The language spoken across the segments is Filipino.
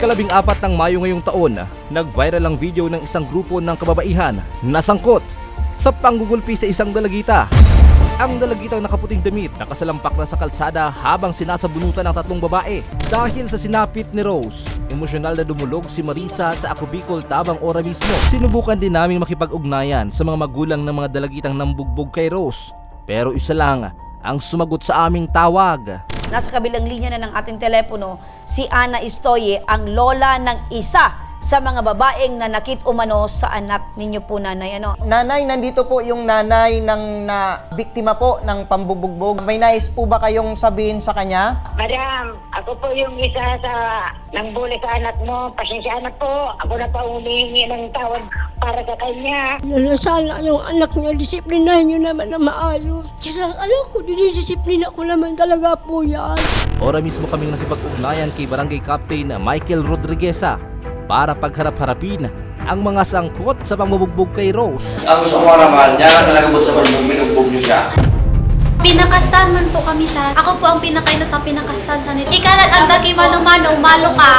Ikalabing apat ng Mayo ngayong taon, nag-viral ang video ng isang grupo ng kababaihan na sangkot sa panggugulpi sa isang dalagita. Ang dalagitang nakaputing damit nakasalampak na sa kalsada habang sinasabunutan ng tatlong babae. Dahil sa sinapit ni Rose, emosyonal na dumulog si Marisa sa Ako Bicol tabang ora mismo. Sinubukan din namin makipag-ugnayan sa mga magulang ng mga dalagitang nambugbog kay Rose. Pero isa lang ang sumagot sa aming tawag. Nasa kabilang linya na ng ating telepono, si Ana Istoye, ang lola ng isa sa mga babaeng nanakit umano sa anak ninyo po nanay. Ano? Nanay, nandito po yung nanay ng na biktima po ng pambubugbog. May nais po ba kayong sabihin sa kanya? Madam, ako po yung isa sa nang bully sa anak mo. Pasensya na po. Ako na pa humihingi ng tawad para sa kanya. na sana yung anak niya, disiplinahin niyo naman na maayos. Kasi alam ko, dinidisiplina ko naman talaga po yan. Ora mismo kaming nakipag-ugnayan kay Barangay Captain Michael Rodrigueza para pagharap-harapin ang mga sangkot sa pangbubugbog kay Rose. Ang gusto ko naman, yan ang talaga po sa pagbog, binugbog niyo siya. Pinakastan man po kami sa... Ako po ang pinakainot na pinakastan sa nito. Ika nag-andagi mano-mano, malo ka.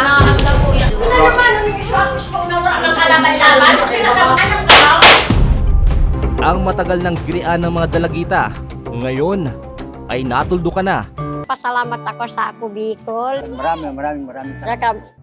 Ang matagal ng girian ng mga dalagita, ngayon ay natuldo ka na. Pasalamat ako sa Ako Bicol. Maraming maraming maraming salamat.